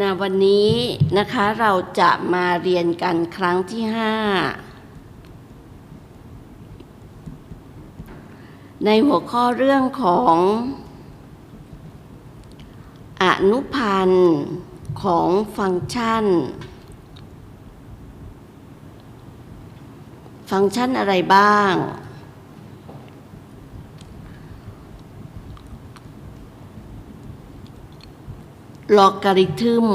นะวันนี้นะคะเราจะมาเรียนกันครั้งที่ห้าในหัวข้อเรื่องของอนุพันธ์ของฟังก์ชัน ฟังก์ชันอะไรบ้าง ลอการิทึม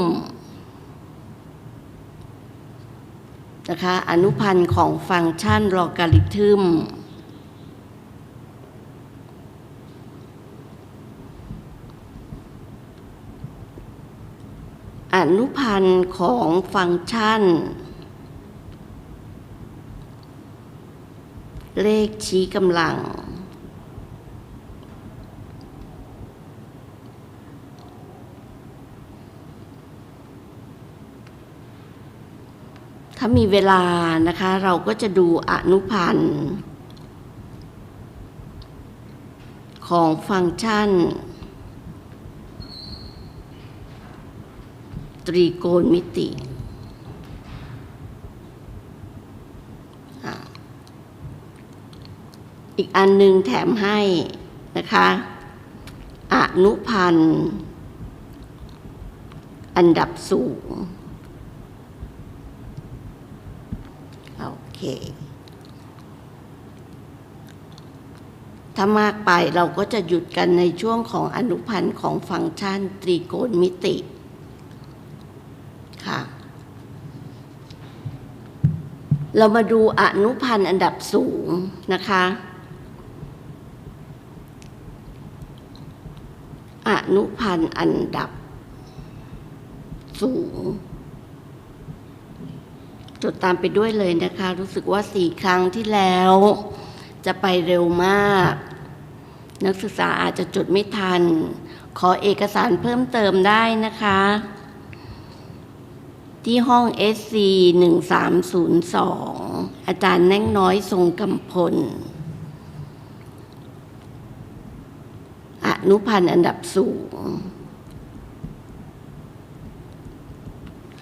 นะคะอนุพันธ์ของฟังก์ชันลอการิทึมอนุพันธ์ของฟังก์ชัน เลขชี้กำลังามีเวลานะคะ เราก็จะดูอนุพันธ์ของฟังก์ชัน ตรีโกณมิติ อีกอันหนึ่งแถมให้นะคะอนุพันธ์อันดับสูง โอ เค ถ้ามากไปเราก็จะหยุดกันในช่วงของอนุพันธ์ของฟังก์ชันตรีโกณมิติ ค่ะ เรามาดูอนุพันธ์อันดับสูงนะคะอนุพันธ์อันดับสูง ดตามไปด้วยเลยนะคะ รู้สึกว่าสี่ครั้งที่แล้ว จะไปเร็วมาก นักศึกษาอาจจะจดไม่ทัน ขอเอกสารเพิ่มเติมได้นะคะ ที่ห้อง SC 1302 อาจารย์แน่งน้อยทรงกำพลอนุพันธ์อันดับสูง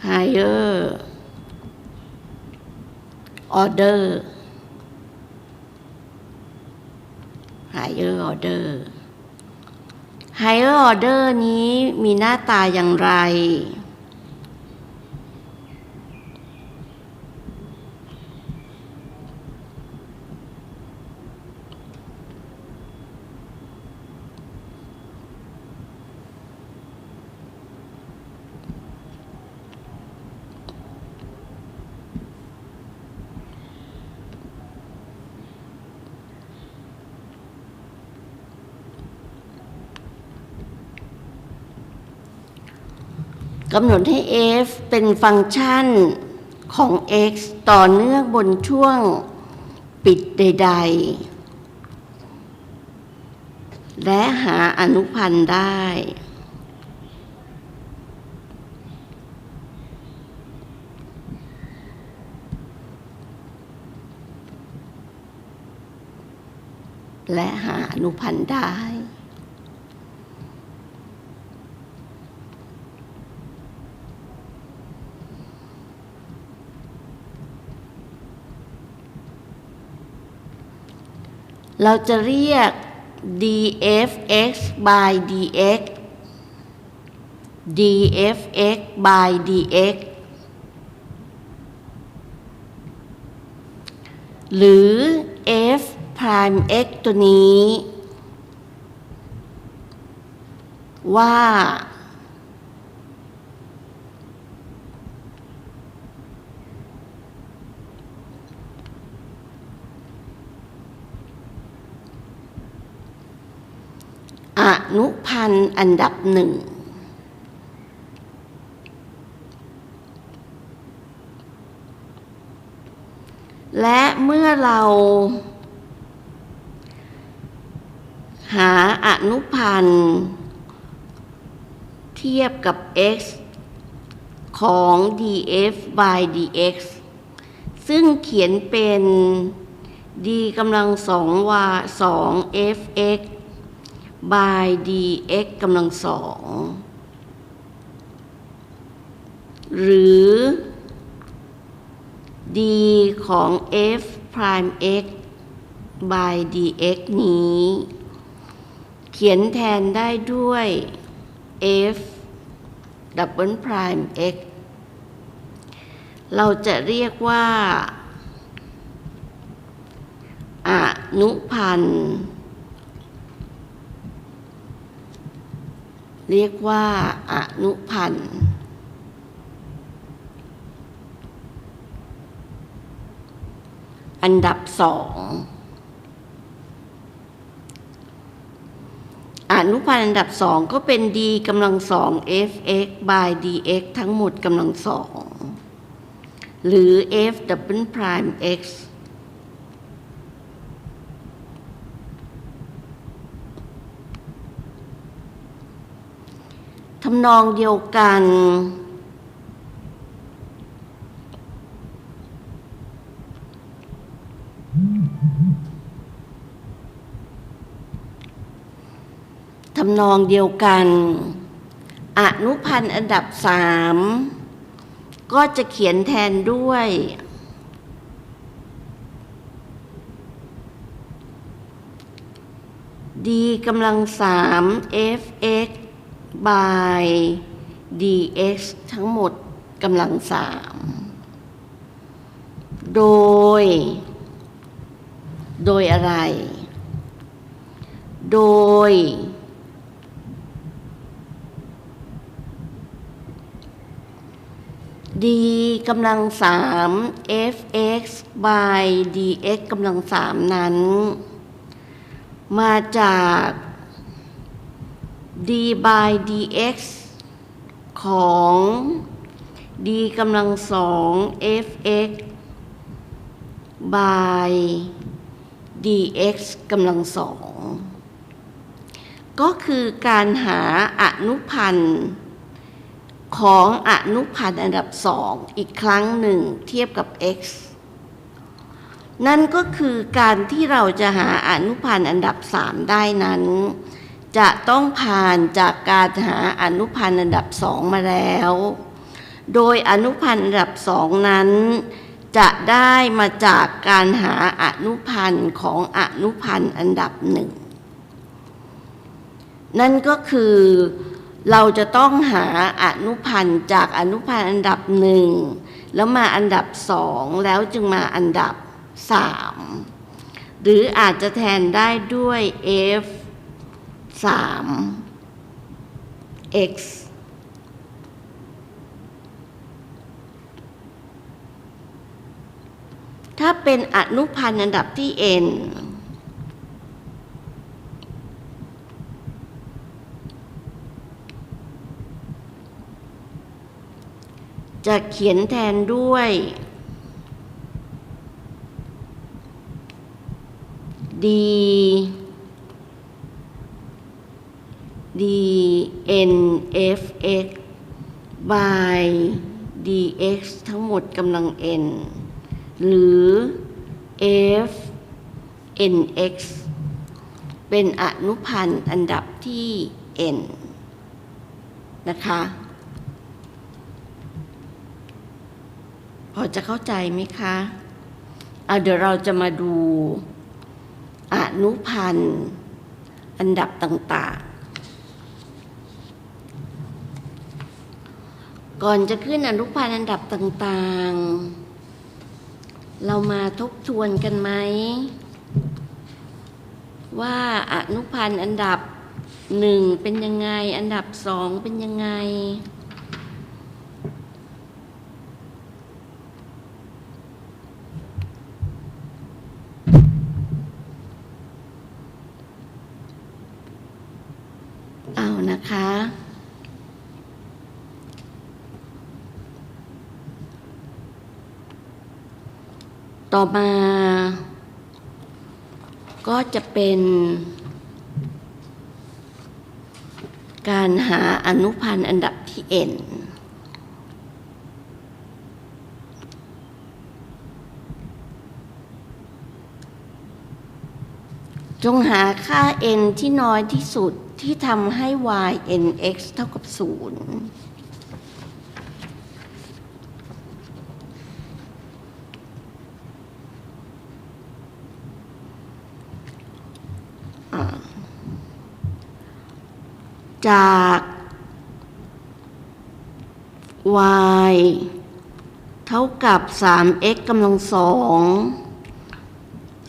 higher order higher order higher order นี้มีหน้าตาอย่างไร กำหนดให้ f เป็นฟังก์ชันของ x ต่อเนื่องบนช่วงปิดใด ๆ และหาอนุพันธ์ได้ และหาอนุพันธ์ได้ เราจะเรียก dfx by dx dfx by dx หรือ f prime x ตัวนี้ ว่า อนุพันธ์อันดับหนึ่ง และเมื่อเราหาอนุพันธ์ เทียบกับ x ของ df by dx ซึ่งเขียนเป็น d กำลังสองวาสอง fx by dx กำลังสองหรือ d ของ f prime x by dx นี้ เขียนแทนได้ด้วย f double prime x เราจะเรียกว่า อนุพันธ์ เรียกว่าอนุพันธ์อันดับสองอนุพันธ์อันดับสองก็เป็น d กำลังสอง fx by dx ทั้งหมดกำลังสองหรือ f double prime x ทำนองเดียวกัน ทำนองเดียวกัน อนุพันธ์อันดับสามก็จะเขียนแทนด้วย d กำลังสาม fx by dx ทั้งหมดกำลังสาม โดย โดยอะไร โดย d กำลังสาม fx by dx กำลังสามนั้น มาจาก d by dx ของ d กำลังสอง fx by dx กำลังสอง ก็คือการหาอนุพันธ์ของอนุพันธ์อันดับสองอีกครั้งหนึ่งเทียบกับ x นั่นก็คือการที่เราจะหาอนุพันธ์อันดับสามได้นั้น จะต้องผ่านจากการหาอนุพันธ์อันดับสองมาแล้ว โดยอนุพันธ์อันดับสองนั้น จะได้มาจากการหาอนุพันธ์ของอนุพันธ์อันดับหนึ่งนั่นก็คือเราจะต้องหาอนุพันธ์จากอนุพันธ์อันดับหนึ่งแล้วมาอันดับสองแล้วจึงมาอันดับสามหรืออาจจะแทนได้ด้วย f สาม x ถ้าเป็นอนุพันธ์อันดับที่ n จะเขียนแทนด้วย d d n f x by dx ทั้งหมดกำลัง n หรือ f n x เป็นอนุพันธ์อันดับที่ n นะคะ พอจะเข้าใจไหมคะเอาเดี๋ยวเราจะมาดูอนุพันธ์อันดับต่าง ก่อนจะขึ้นอนุพันธ์อันดับต่างๆ เรามาทบทวนกันไหม ว่าอนุพันธ์อันดับหนึ่งเป็นยังไง อันดับสองเป็นยังไง เอานะคะ ต่อมา ก็จะเป็น การหาอนุพันธ์อันดับที่ n จงหาค่า n ที่น้อยที่สุดที่ทำให้ y n x เท่ากับ 0 จาก y เท่ากับ 3x กำลังสอง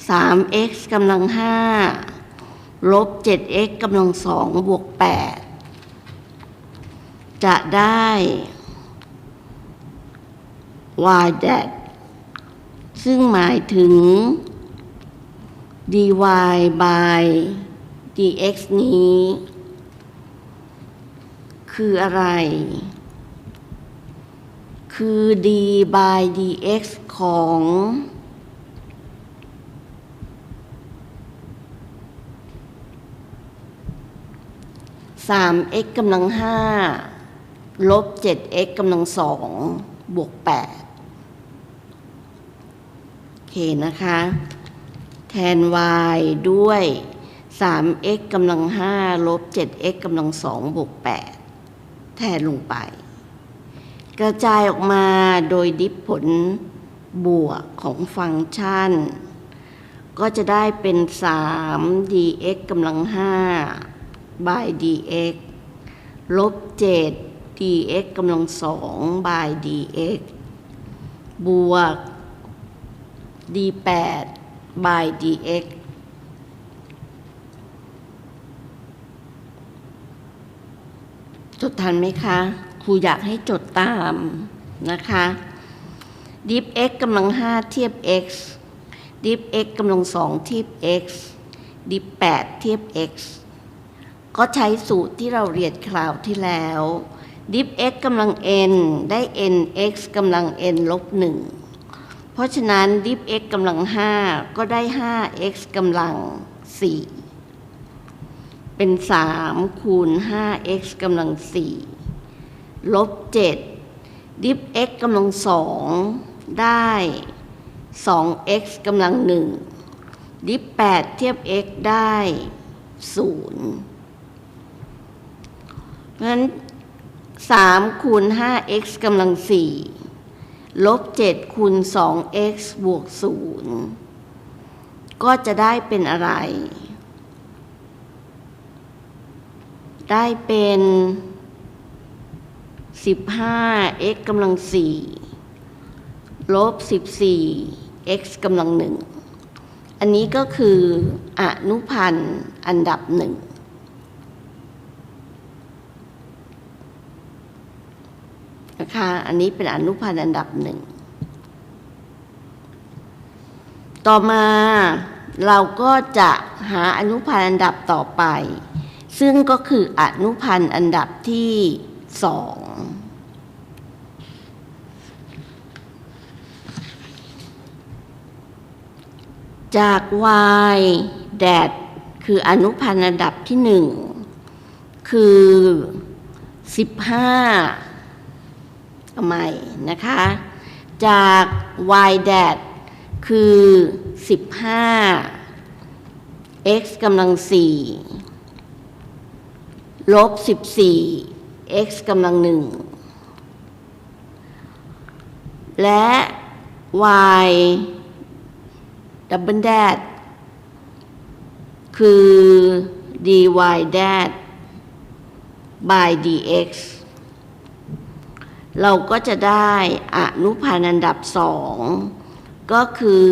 3x กำลังห้าลบ 7x กำลังสองบวก 8 จะได้ y that ซึ่งหมายถึง dy by dx นี้ คืออะไร คือ d by dx ของ 3x กำลัง 5 ลบ 7x กำลัง 2 บวก 8 โอเคนะคะ แทน y ด้วย 3x กำลัง 5 ลบ 7x กำลัง 2 บวก 8 แทนลงไป กระจายออกมาโดยดิฟผลบวกของฟังก์ชัน ก็จะได้เป็น 3 dx กำลัง5 by dx ลบ 7 dx กำลัง2 by dx บวก d8 by dx ดทันไหมคะ ครูอยากให้จดตามนะคะดิฟ x กำลัง 5 เทียบ x ดิฟ x กำลัง 2 เทียบ x ดิฟ8เทียบ x ก็ใช้สูตรที่เราเรียนคราวที่แล้วดิฟ x กำลัง n ได้ n x กำลัง n ลบ 1 เพราะฉะนั้นดิฟ x กำลัง 5 ก็ได้ 5x กำลัง 4 เป็น 3 คูณ 5x กำลัง 4 ลบ 7 ดิฟ x กำลัง 2 ได้ 2x กำลัง 1 ดิฟ 8 เทียบ x ได้ 0 เพราะฉะนั้น 3 คูณ 5x กำลัง 4 ลบ 7 คูณ 2x บวก 0 ก็จะได้เป็นอะไร ได้เป็น 15x กำลัง 4 ลบ 14x กำลัง 1 อันนี้ก็คืออนุพันธ์อันดับหนึ่งนะคะอันนี้เป็นอนุพันธ์อันดับหนึ่ง ต่อมาเราก็จะหาอนุพันธ์อันดับต่อไป ซึ่งก็คืออนุพันธ์อันดับที่สองจาก y แดดคืออนุพันธ์อันดับที่หนึ่งคือ15เอาใหม่นะคะ จาก y แดดคือ15 x กำลัง4 ลบ14 x กำลัง1และ y ดับเบิลแดดคือ dy แดด by dx เราก็จะได้อนุพันธ์อันดับสองก็คือ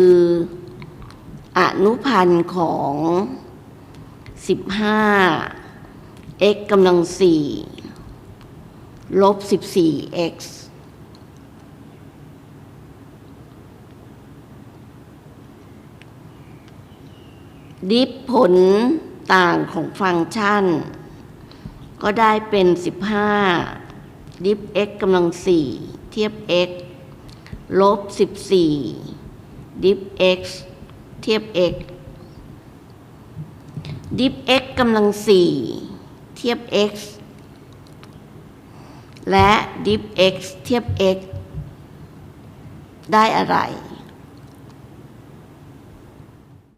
อนุพันธ์ของ 15 x กำลัง4ลบ14 x ดิฟผลต่างของฟังก์ชัน ก็ได้เป็น15ดิฟ x กำลัง4เทียบ x ลบ14ดิฟ x เทียบ x ดิฟ x กำลัง4เทียบ x และดิฟ x เทียบ x ได้อะไร